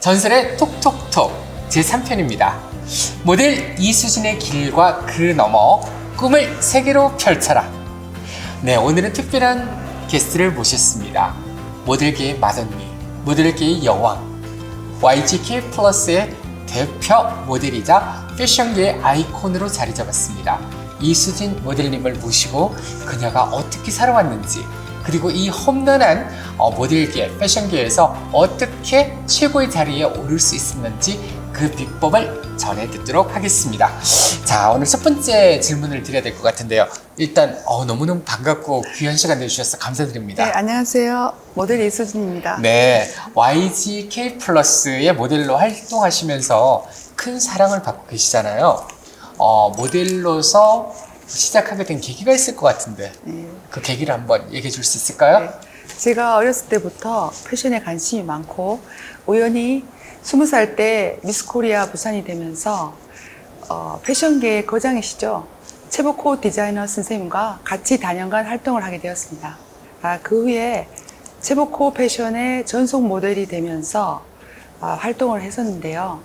전설의 톡톡톡 제3편입니다. 모델 이수진의 길과 그 너머 꿈을 세계로 펼쳐라. 네, 오늘은 특별한 게스트를 모셨습니다. 모델계의 맏언니, 모델계의 여왕, YGK 플러스의 대표 모델이자 패션계의 아이콘으로 자리 잡았습니다. 이수진 모델님을 모시고 그녀가 어떻게 살아왔는지 그리고 이 험난한 어, 모델계, 패션계에서 어떻게 최고의 자리에 오를 수 있었는지 그 비법을 전해 듣도록 하겠습니다. 자, 오늘 첫 번째 질문을 드려야 될 것 같은데요. 일단 어, 너무너무 반갑고 귀한 시간 내주셔서 감사드립니다. 네, 안녕하세요. 모델 이수진입니다. 네, YGK 플러스의 모델로 활동하시면서 큰 사랑을 받고 계시잖아요. 어, 모델로서 시작하게 된 계기가 있을 것 같은데 네. 그 계기를 한번 얘기해 줄 수 있을까요? 네. 제가 어렸을 때부터 패션에 관심이 많고 우연히 스무 살 때 미스 코리아 부산이 되면서 어, 패션계의 거장이시죠. 최복호 디자이너 선생님과 같이 단연간 활동을 하게 되었습니다. 아, 그 후에 최복호 패션의 전속 모델이 되면서 아, 활동을 했었는데요.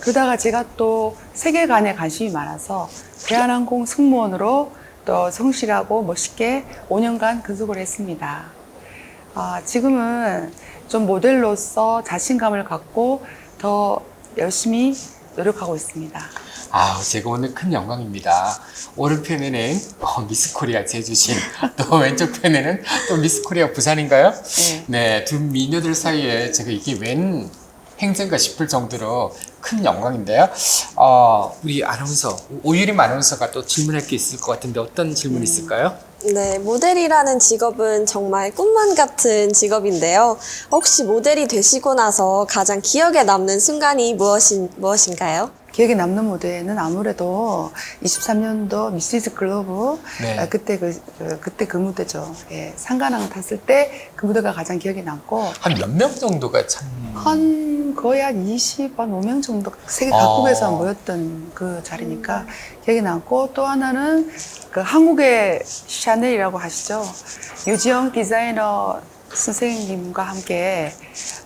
그러다가 제가 또 세계관에 관심이 많아서 대한항공 승무원으로 또 성실하고 멋있게 5년간 근속을 했습니다. 아, 지금은 좀 모델로서 자신감을 갖고 더 열심히 노력하고 있습니다. 아, 제가 오늘 큰 영광입니다. 오른편에는 어, 미스 코리아 제주신, 또 왼쪽 편에는 또 미스 코리아 부산인가요? 네. 네, 두 미녀들 사이에 제가 이게 웬 행진가 싶을 정도로 큰 영광인데요. 어, 우리 아나운서, 오유림 아나운서가 또 질문할 게 있을 것 같은데 어떤 질문 이 있을까요? 네, 모델이라는 직업은 정말 꿈만 같은 직업인데요. 혹시 모델이 되시고 나서 가장 기억에 남는 순간이 무엇인, 무엇인가요? 기억에 남는 무대는 아무래도 23년도 미시즈 글로브 네. 아, 그때 그, 그 그때 그 무대죠. 예, 상가랑 탔을 때 그 무대가 가장 기억에 남고 한 몇 명 정도가 참. 한 거의 한 20, 한 5명 정도 세계 어. 각국에서 모였던 그 자리니까 기억에 남고 또 하나는 그 한국의 샤넬이라고 하시죠. 유지영 디자이너 선생님과 함께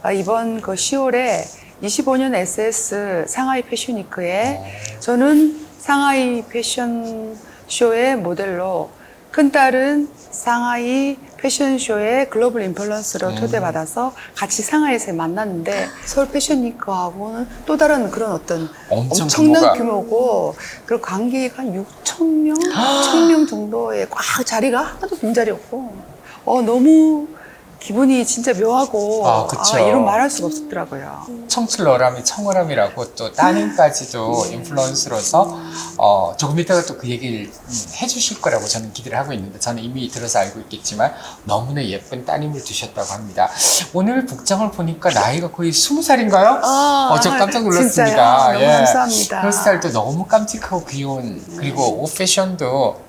아, 이번 그 10월에 25년 SS 상하이 패션위크에 저는 상하이 패션 쇼의 모델로 큰딸은 상하이 패션쇼의 글로벌 인플루언서로 음. 초대받아서 같이 상하이에서 만났는데 서울 패션위크하고는 또 다른 그런 어떤 엄청 엄청난 규모가- 규모고 그리고 관객 한 6천 명, 7천 명 정도의 꽉 자리가 하나도 빈 자리 없고 어 너무 기분이 진짜 묘하고 아, 그쵸. 이런 말 할 수가 없었더라고요. 청출어람이 청어람이라고 또 따님까지도 인플루언서로서 어, 조금 이따가 또 그 얘기를 음, 해주실 거라고 저는 기대를 하고 있는데 저는 이미 들어서 알고 있겠지만 너무나 예쁜 따님을 두셨다고 합니다. 오늘 복장을 보니까 나이가 거의 스무 살인가요? 아, 어, 저 깜짝 놀랐습니다. 진짜요? 너무 예. 감사합니다. 헤어스타일도 너무 깜찍하고 귀여운 그리고 옷 패션도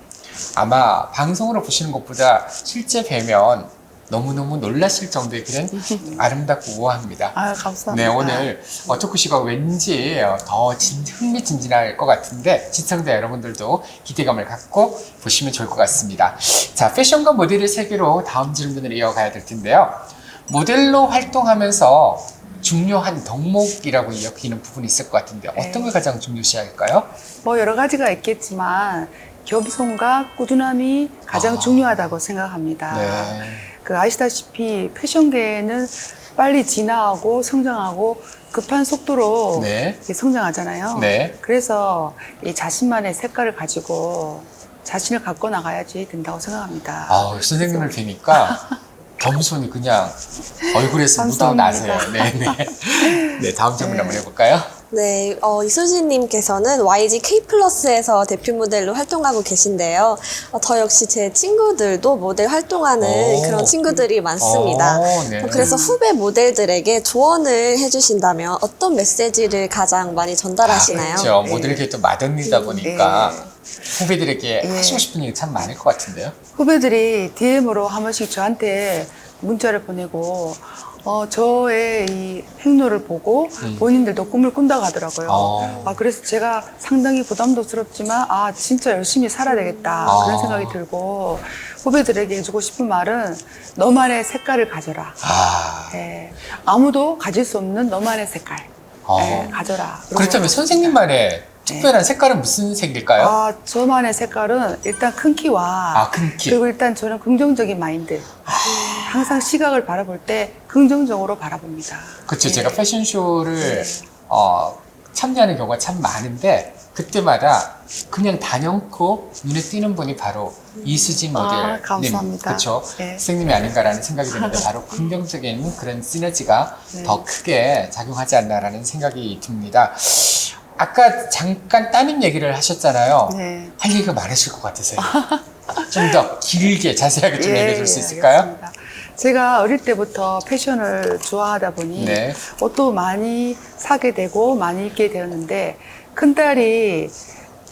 아마 방송으로 보시는 것보다 실제 뵈면 너무너무 놀라실 정도의 그런 아름답고 우아합니다. 아 감사합니다. 네, 오늘 어, 토크쇼가 왠지 어, 더 진, 흥미진진할 것 같은데 시청자 여러분들도 기대감을 갖고 보시면 좋을 것 같습니다. 자, 패션과 모델의 세계로 다음 질문을 이어가야 될 텐데요. 모델로 활동하면서 중요한 덕목이라고 여기는 부분이 있을 것 같은데 네. 어떤 걸 가장 중요시할까요? 뭐 여러 가지가 있겠지만 겸손과 꾸준함이 가장 아. 중요하다고 생각합니다. 네. 그 아시다시피 패션계는 빨리 진화하고 성장하고 급한 속도로 네. 성장하잖아요. 네. 그래서 이 자신만의 색깔을 가지고 자신을 갖고 나가야지 된다고 생각합니다. 아, 선생님을 뵈니까 겸손이 그냥 얼굴에서 묻어나세요. 감사합니다. 네, 네. 네, 다음 질문 네. 한번 해볼까요? 네, 어, 이수진님께서는 YG K 플러스에서 대표 모델로 활동하고 계신데요. 어, 저 역시 제 친구들도 모델 활동하는 오. 그런 친구들이 많습니다. 어, 네. 어, 그래서 후배 모델들에게 조언을 해주신다면 어떤 메시지를 가장 많이 전달하시나요? 그렇죠. 네. 모델계 또 맏언니다 보니까 후배들에게 네. 하시고 싶은 얘기 참 많을 것 같은데요. 후배들이 DM으로 한 번씩 저한테 문자를 보내고 어, 저의 이 행로를 보고 음. 본인들도 꿈을 꾼다고 하더라고요. 어. 아, 그래서 제가 상당히 부담도스럽지만, 아, 진짜 열심히 살아야 되겠다. 아. 그런 생각이 들고, 후배들에게 해주고 싶은 말은, 너만의 색깔을 가져라. 아, 예, 아무도 가질 수 없는 너만의 색깔. 어. 예, 가져라. 그리고 그렇다면 선생님만의 특별한 색깔은 무슨 색일까요? 아, 저만의 색깔은 일단 큰 키와 아, 큰 키. 그리고 일단 저는 긍정적인 마인드. 항상 시각을 바라볼 때 긍정적으로 바라봅니다. 그렇죠. 예. 제가 패션쇼를 네. 어, 참여하는 경우가 참 많은데 그때마다 그냥 단연코 눈에 띄는 분이 바로 이수진 아, 모델님, 감사합니다. 그렇죠. 예. 선생님이 아닌가라는 생각이 드는데 바로 긍정적인 그런 시너지가 네. 더 크게 작용하지 않나라는 생각이 듭니다. 아까 잠깐 따님 얘기를 하셨잖아요. 네. 할 얘기가 많으실 것 같으세요. 좀 더 길게 자세하게 좀 예, 얘기해 줄 수 예, 있을까요? 알겠습니다. 제가 어릴 때부터 패션을 좋아하다 보니 네. 옷도 많이 사게 되고 많이 입게 되었는데 큰딸이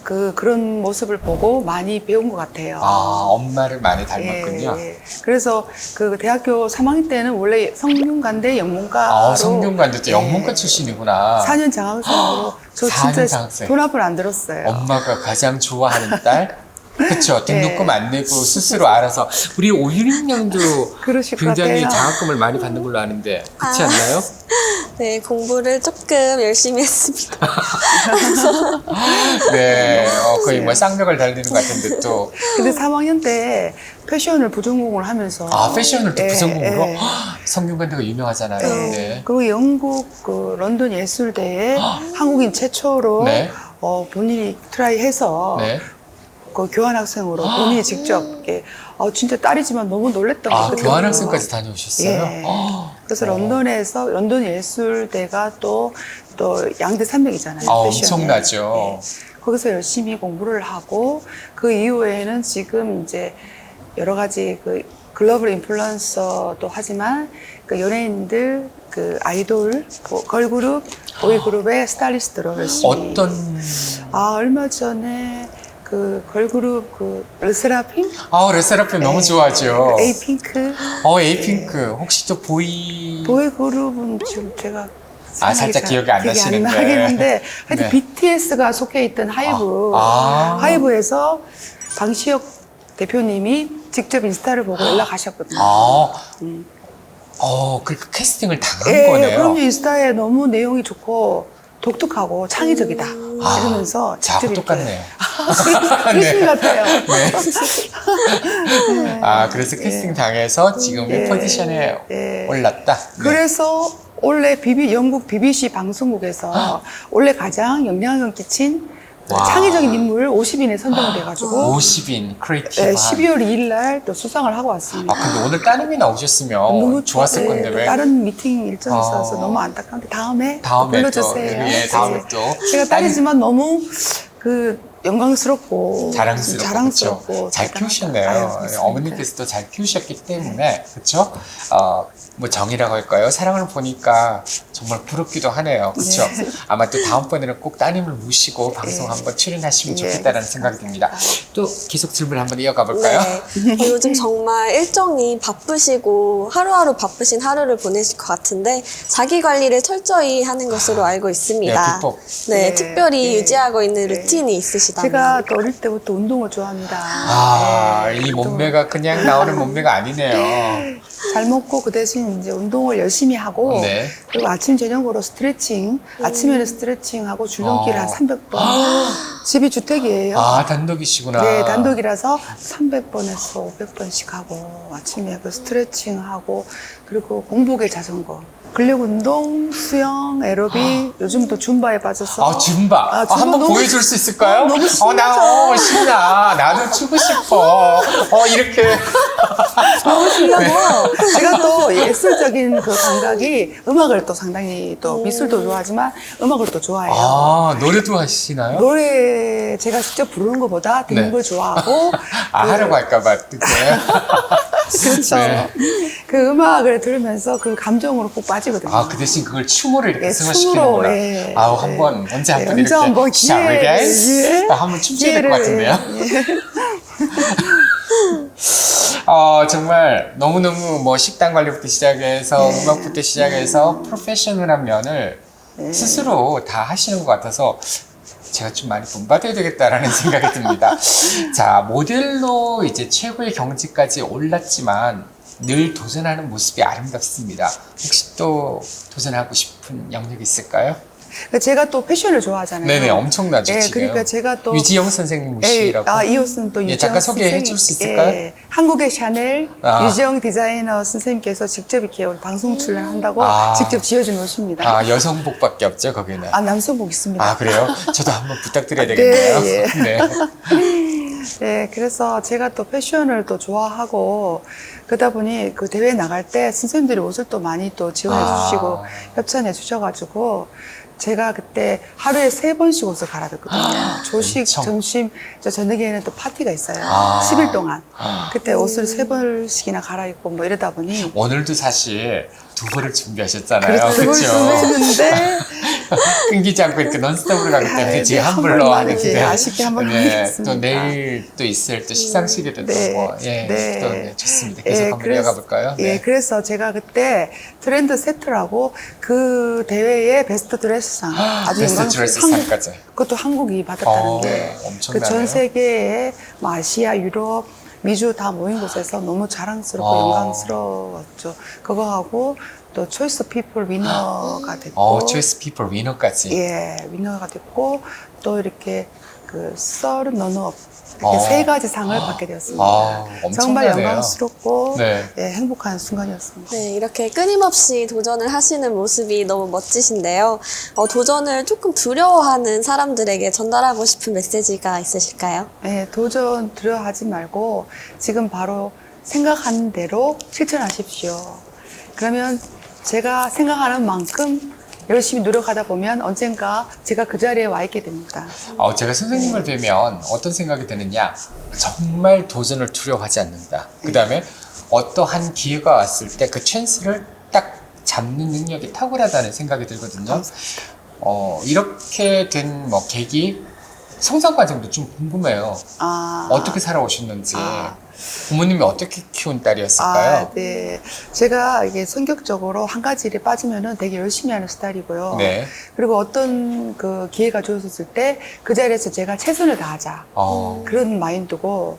그 그런 모습을 보고 많이 배운 것 같아요. 아, 엄마를 많이 닮았군요. 예, 예. 그래서 그 대학교 3학년 때는 원래 성균관대 영문과로 아, 성균관도 또 예, 영문과 출신이구나. 4년 장학생으로 저 4년 진짜 장학생. 돈 앞을 안 들었어요. 엄마가 가장 좋아하는 딸. 그렇죠. 등록금 예. 안 내고 스스로 알아서 우리 오유림 양도 그러실 것 굉장히 같아요. 장학금을 많이 받는 걸로 아는데 그렇지 아. 않나요? 네, 공부를 조금 열심히 했습니다. 네, 어, 거의 뭐 예. 쌍벽을 달리는 것 같은데 또 근데 3학년 때 패션을 부전공을 하면서 아, 패션을 또 예, 부전공으로 예. 성균관대가 유명하잖아요. 네. 네. 그리고 영국 그 런던 예술대에 한국인 최초로 네. 어, 본인이 트라이해서 네. 그 교환학생으로 본인이 직접 이렇게 어, 진짜 딸이지만 너무 놀랬던 아, 거거든요. 교환학생까지 다녀오셨어요? 예. 어. 그래서 어. 런던에서 런던 예술대가 또 또 양대 산맥이잖아요. 아, 패션에. 엄청나죠. 예. 거기서 열심히 공부를 하고 그 이후에는 지금 이제 여러 가지 그 글로벌 인플루언서도 하지만 그 연예인들 그 아이돌 그 걸그룹 보이그룹의 스타일리스트로 열심히 어떤 아 얼마 전에 그 걸그룹 그 르세라핌 아, 레세라핌 너무 좋아하죠. 그 에이핑크 어, 에이핑크. 혹시 또 보이 보이그룹은 지금 제가 아, 살짝 잘- 기억이 안 기억이 나시는데. 나긴 한데 하여튼 네. BTS가 속해 있던 하이브 아. 하이브에서 방시혁 대표님이 직접 인스타를 보고 연락하셨거든요. 아, 음. 어, 그렇게 캐스팅을 당한 예, 거네요. 그럼요. 인스타에 너무 내용이 좋고 독특하고 창의적이다. 아, 이러면서 저하고 직접 이렇게- 똑같네요. 그러신 것 같아요. 네. 아, 그래서 캐스팅 당해서 지금 예. 이 포지션에 예. 올랐다. 네. 그래서 원래 비비 영국 BBC 방송국에서 원래 가장 영향을 끼친 와. 창의적인 인물 50인에 선정이 돼가지고 50인 크리에이티브. 네, 12월 2일 날 또 수상을 하고 왔습니다. 아, 근데 오늘 따님이 나오셨으면 좋았을 네, 건데 또 왜? 다른 미팅 일정이 있어서 어. 너무 안타까운데 다음에, 다음에 또, 불러주세요. 예, 다음에 또. 제가 딸이지만 너무 그 영광스럽고 자랑스럽고, 자랑스럽고 그쵸? 잘. 키우셨네요. 아유, 감사합니다. 어머니께서도 잘 키우셨기 때문에 그렇죠? 어, 뭐 정이라고 할까요? 사랑을 보니까 정말 부럽기도 하네요. 그렇죠? 네. 아마 또 다음번에는 꼭 따님을 모시고 방송 네. 한번 출연하시면 네, 좋겠다라는 생각이 듭니다. 또 계속 질문 한번 이어가 볼까요? 네. 어, 요즘 정말 일정이 바쁘시고 하루하루 바쁘신 하루를 보내실 것 같은데 자기 관리를 철저히 하는 것으로 알고 있습니다. 네. 네, 네, 특별히 네. 유지하고 있는 네. 루틴이 있으시다면 제가 또 어릴 때부터 운동을 좋아합니다. 아, 네, 이또 몸매가 그냥 나오는 몸매가 아니네요. 잘 먹고 그 대신 이제 운동을 열심히 하고 네. 그리고 아침 저녁으로 스트레칭 아침에는 스트레칭하고 줄넘기를 어. 한 300번 집이 주택이에요. 아, 단독이시구나. 네, 단독이라서 300번에서 500번씩 하고 아침에 그 스트레칭 하고 그리고 공복에 자전거, 근력 운동, 수영, 에로빅, 요즘 또 줌바에 빠져서 아, 줌바. 아, 아, 줌바 한번 너무- 보여줄 수 있을까요? 어, 너무 어, 나, 신나죠? 어, 신나. 나도 추고 싶어. 어, 이렇게. 너무 신나고 제가 또 예술적인 그 감각이 음악을 또 상당히 또 미술도 좋아하지만 음악을 또 좋아해요. 아, 노래도 하시나요? 노래 제가 직접 부르는 것보다 듣는 네. 걸 좋아하고 아, 하려고 할까봐. 네. 그렇죠. 네. 그 음악을 들으면서 그 감정으로 꼭 빠지거든요. 아, 그 대신 그걸 춤으로 이렇게 예, 승화시키는구나. 춤으로, 예. 아우, 예. 한번, 언제 예, 한번 언제 이렇게. 한번 기회를, dance? 예. 아, 한번 춤춰야 될 것 기회를, 같은데요. 예. 어, 정말 너무너무 뭐 식단 관리부터 시작해서 네. 음악부터 시작해서 프로페셔널한 면을 네. 스스로 다 하시는 것 같아서 제가 좀 많이 본받아야 되겠다라는 생각이 듭니다. 자, 모델로 이제 최고의 경지까지 올랐지만 늘 도전하는 모습이 아름답습니다. 혹시 또 도전하고 싶은 영역이 있을까요? 그러니까 제가 또 패션을 좋아하잖아요. 네네, 엄청나죠, 예, 지금. 그러니까 제가 또 유지영 선생님 모시라고. 예, 아, 이 옷은 또 예, 유지영 잠깐 소개해 줄 수 있을까요? 예, 한국의 샤넬 아. 유지영 디자이너 선생님께서 직접 이렇게 오늘 방송 출연한다고 아. 직접 지어준 옷입니다. 아, 여성복밖에 없죠, 거기는. 아, 남성복 있습니다. 아, 그래요? 저도 한번 부탁드려야 되겠네요. 네, 네. 네, 그래서 제가 또 패션을 또 좋아하고 그러다 보니 그 대회 나갈 때 선생님들이 옷을 또 많이 또 지원해 아. 주시고 협찬해 주셔가지고 제가 그때 하루에 세 번씩 옷을 갈아입거든요. 조식, 엄청. 점심, 저 저녁에는 또 파티가 있어요. 아. 10일 동안. 아. 그때 옷을 세 번씩이나 갈아입고 뭐 이러다 보니 오늘도 사실 두 번을 준비하셨잖아요. 그래서 그걸 그렇죠? 준비했는데 끊기지 않고 이렇게 non-stop으로 가기 때문에 네, 지금 한 한불로 하는데 이제 아쉽게 한번 네. 또 내일 또 있을 또 시상식에도 네, 또 뭐, 예, 네. 또 네, 좋습니다. 계속 예, 한번 그래서- 이어가 볼까요? 네. 예, 그래서 제가 그때 트렌드 세트라고 그 대회의 베스트 드레스상 아주 베스트 영광 드레스 한국- 상까지. 그것도 한국이 받았다는 어, 게그 엄청나네요. 전 세계의 뭐 아시아, 유럽, 미주 다 모인 곳에서 너무 자랑스럽고 어. 영광스러웠죠. 그거하고 또 초이스 피플 위너가 됐고 어, 초이스 피플 위너까지. 예, 위너가 됐고 또 이렇게 그 썰은 너너 이렇게 어. 세 가지 상을 받게 되었습니다. 아, 정말 엄청나네요. 영광스럽고 네. 예, 행복한 순간이었습니다. 네, 이렇게 끊임없이 도전을 하시는 모습이 너무 멋지신데요. 어, 도전을 조금 두려워하는 사람들에게 전달하고 싶은 메시지가 있으실까요? 예, 도전 두려워하지 말고 지금 바로 생각하는 대로 실천하십시오. 그러면 제가 생각하는 만큼 열심히 노력하다 보면 언젠가 제가 그 자리에 와 있게 됩니다. 어, 제가 선생님을 뵈면 어떤 생각이 드느냐. 정말 도전을 두려워하지 않는다. 그 다음에 어떠한 기회가 왔을 때 그 찬스를 딱 잡는 능력이 탁월하다는 생각이 들거든요. 어, 이렇게 된 뭐 계기, 성장 과정도 좀 궁금해요. 아, 어떻게 살아오셨는지. 아. 부모님이 어떻게 키운 딸이었을까요? 아, 네. 제가 이게 성격적으로 한 가지 일에 빠지면은 되게 열심히 하는 스타일이고요. 네. 그리고 어떤 그 기회가 주어졌을 때 그 자리에서 제가 최선을 다하자. 어, 그런 마인드고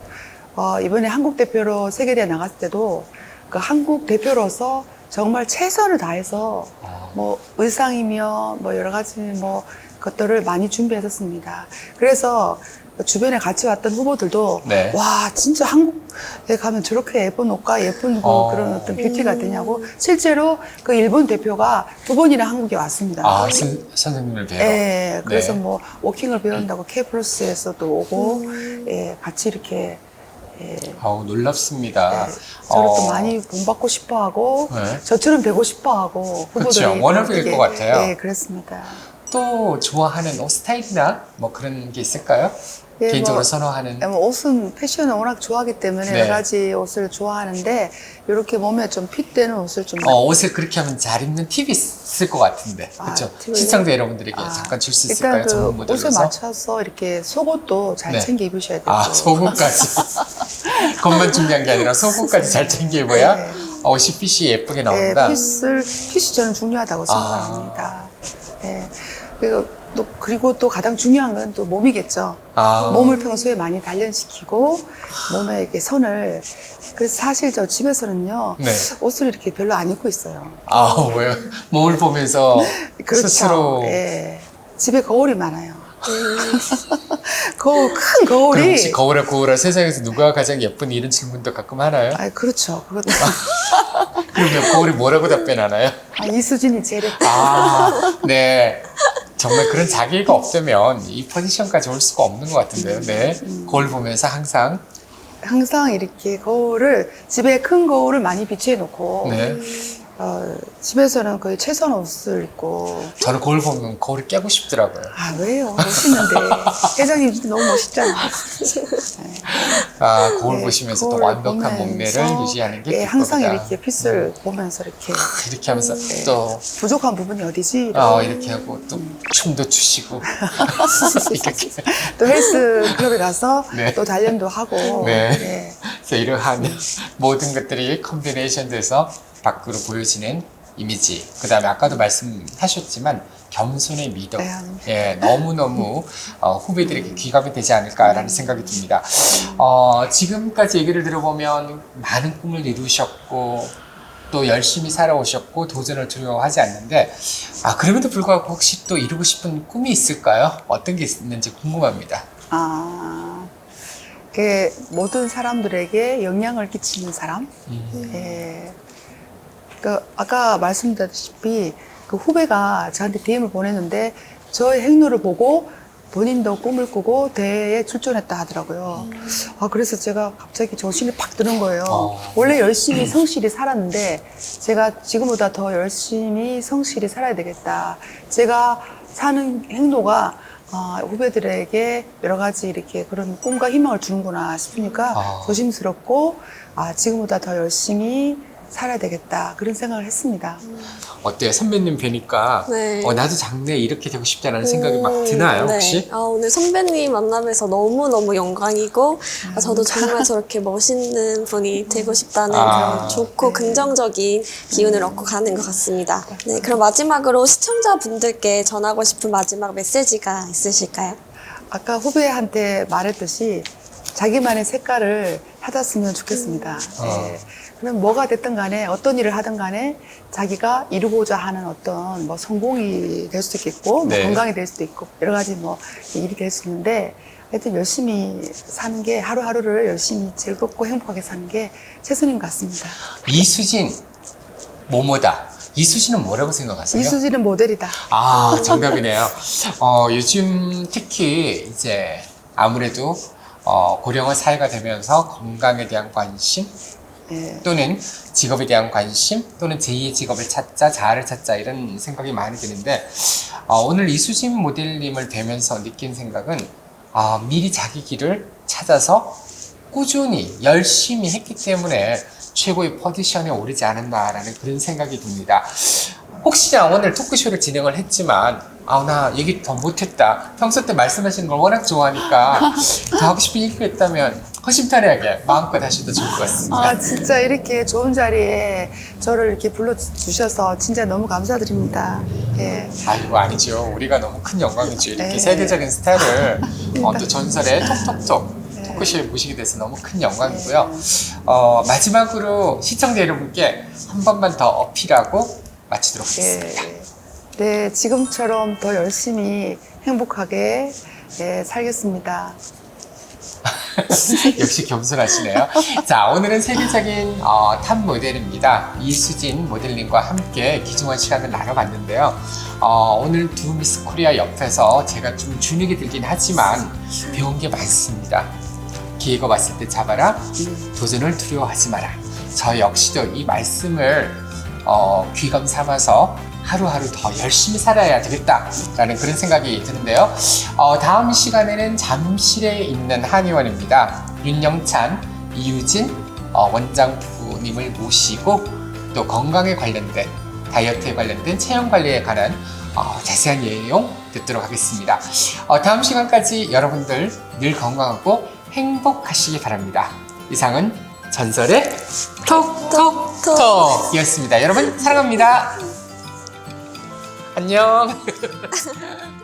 어, 이번에 한국 대표로 세계대회 나갔을 때도 그 한국 대표로서 정말 최선을 다해서 어. 뭐 의상이며 뭐 여러 가지 뭐 것들을 많이 준비했었습니다. 그래서 주변에 같이 왔던 후보들도 네. 와 진짜 한국에 가면 저렇게 예쁜 옷과 예쁜 그 어. 그런 어떤 뷰티가 되냐고 실제로 그 일본 대표가 두 번이나 한국에 왔습니다. 아, 선, 선생님을 뵈러. 예, 그래서 네. 뭐 워킹을 배운다고 K플러스에서도 오고, 예, 같이 이렇게 예, 아우, 놀랍습니다. 저를 또 어, 많이 본받고 싶어하고 네. 저처럼 되고 싶어하고 후보들이 그렇죠. 워너비일 되게, 것 같아요. 예, 그렇습니다. 또 좋아하는 옷 스타일이나 뭐 그런 게 있을까요? 예, 개인적으로 뭐, 선호하는 뭐 옷은 패션을 워낙 좋아하기 때문에 네. 여러 가지 옷을 좋아하는데 이렇게 몸에 좀 핏되는 옷을 좀 어, 옷을 그렇게 하면 잘 입는 팁이 있을 것 같은데 아, 그렇죠? 시청자 여러분들에게 아, 잠깐 줄수 일단 있을까요? 그 전문 옷에 모델로서 맞춰서 이렇게 속옷도 잘 네. 챙겨 입으셔야 되고 아 속옷까지 겉만 중요한 게 아니라 속옷까지 잘 챙겨 입어야 네. 어, 옷이 핏이 예쁘게 예, 나온다 핏을 핏이 저는 중요하다고 생각합니다. 예. 그리고 또 그리고 또 가장 중요한 건 또 몸이겠죠. 아. 몸을 평소에 많이 단련시키고 몸에 이렇게 선을 그래서 사실 저 집에서는요 네. 옷을 이렇게 별로 안 입고 있어요. 아 왜요? 몸을 보면서 그렇죠. 스스로 예. 집에 거울이 많아요. 거울 큰 거울이 그럼 혹시 거울에 거울에 세상에서 누가 가장 예쁜 이런 질문도 가끔 하나요? 아 그렇죠. 그것도 그러면 거울이 뭐라고 답변하나요? 아, 이수진이 제일 예뻐. 아, 네. 정말 그런 자기가 없다면 이 포지션까지 올 수가 없는 것 같은데요. 네. 거울 보면서 항상 항상 이렇게 거울을 집에 큰 거울을 많이 비치해 놓고 네. 어, 집에서는 거의 최선 옷을 입고 저는 거울 보면 거울을 깨고 싶더라고요. 아 왜요 멋있는데 회장님 너무 멋있잖아요 아, 거울 네, 보시면서 또 거울을 완벽한 보면서, 몸매를 유지하는 게 예, 항상. 이렇게 핏을 보면서 이렇게 이렇게 하면서 또 부족한 부분이 어디지. 어, 이렇게 하고 또 춤도 추시고 이렇게 또 헬스 클럽에 가서 네. 또 단련도 하고 네. 예. 그래서 이러한 모든 것들이 컨비네이션 돼서 밖으로 보여지는 이미지. 그 다음에 아까도 말씀하셨지만 겸손의 미덕. 네. 예, 너무너무 어, 후배들에게 귀감이 되지 않을까라는 생각이 듭니다. 어, 지금까지 얘기를 들어보면 많은 꿈을 이루셨고 또 열심히 살아오셨고 도전을 두려워하지 않는데 아 그럼에도 불구하고 혹시 또 이루고 싶은 꿈이 있을까요? 어떤 게 있는지 궁금합니다. 아, 그 모든 사람들에게 영향을 끼치는 사람. 음. 예. 그 아까 말씀드렸다시피 그 후배가 저한테 DM을 보냈는데 저의 행로를 보고 본인도 꿈을 꾸고 대회에 출전했다 하더라고요. 아 그래서 제가 갑자기 정신이 팍 드는 거예요. 어. 원래 열심히 성실히 살았는데 제가 지금보다 더 열심히 성실히 살아야 되겠다. 제가 사는 행로가 어, 후배들에게 여러 가지 이렇게 그런 꿈과 희망을 주는구나 싶으니까 아. 조심스럽고 아, 지금보다 더 열심히 살아야 되겠다 그런 생각을 했습니다. 어때요? 선배님 뵈니까 네. 어, 나도 장래에 이렇게 되고 싶다는 생각이 막 음, 드나요 네. 혹시? 아, 오늘 선배님 만나면서 너무너무 영광이고, 아, 저도 정말 저렇게 멋있는 분이 되고 싶다는 아. 그런 좋고 긍정적인 기운을 얻고 가는 것 같습니다. 네, 그럼 마지막으로 시청자분들께 전하고 싶은 마지막 메시지가 있으실까요? 아까 후배한테 말했듯이 자기만의 색깔을 찾았으면 좋겠습니다. 어. 예. 그럼 뭐가 됐든 간에 어떤 일을 하든 간에 자기가 이루고자 하는 어떤 뭐 성공이 될 수도 있겠고 뭐 네. 건강이 될 수도 있고 여러 가지 뭐 일이 될 수 있는데 하여튼 열심히 사는 게 하루하루를 열심히 즐겁고 행복하게 사는 게 최선인 것 같습니다. 이수진 뭐뭐다. 이수진은 뭐라고 생각하세요? 이수지는 모델이다. 아, 정답이네요. 어, 요즘 특히 이제 아무래도 어, 고령화 사회가 되면서 건강에 대한 관심 예. 또는 직업에 대한 관심 또는 제2의 직업을 찾자, 자아를 찾자 이런 생각이 많이 드는데 어, 오늘 이수진 모델님을 뵈면서 느낀 생각은 아, 미리 자기 길을 찾아서 꾸준히 열심히 했기 때문에 최고의 포지션에 오르지 않았나라는 그런 생각이 듭니다. 혹시나 오늘 토크쇼를 진행을 했지만 아 나 얘기 더 못했다 평소 때 말씀하시는 걸 워낙 좋아하니까 더 하고 싶은 얘기가 있다면 허심탄회하게 마음껏 하셔도 좋을 것 같습니다. 아 진짜 이렇게 좋은 자리에 저를 이렇게 불러주셔서 진짜 너무 감사드립니다. 예. 아이고 아니죠. 우리가 너무 큰 영광이죠. 이렇게 네. 세계적인 스타를 어, 또 전설의 톡톡톡 네. 토크쇼에 모시게 돼서 너무 큰 영광이고요. 어, 마지막으로 시청자 여러분께 한 번만 더 어필하고 마치도록 하겠습니다. 예. 네, 지금처럼 더 열심히 행복하게 예, 살겠습니다. 역시 겸손하시네요. 자, 오늘은 세계적인 어, 탑 모델입니다. 이수진 모델님과 함께 귀중한 시간을 나눠봤는데요. 어, 오늘 두 미스 코리아 옆에서 제가 좀 주눅이 들긴 하지만 배운 게 많습니다. 기회가 왔을 때 잡아라. 도전을 두려워하지 마라. 저 역시도 이 말씀을 어, 귀감 삼아서 하루하루 더 열심히 살아야 되겠다라는 그런 생각이 드는데요. 어, 다음 시간에는 잠실에 있는 한의원입니다. 윤영찬, 이유진 어, 원장 부님을 모시고 또 건강에 관련된 다이어트에 관련된 체형 관리에 관한 어, 자세한 내용 듣도록 하겠습니다. 어, 다음 시간까지 여러분들 늘 건강하고 행복하시기 바랍니다. 이상은 전설의 톡톡톡이었습니다. 여러분 사랑합니다. 안녕.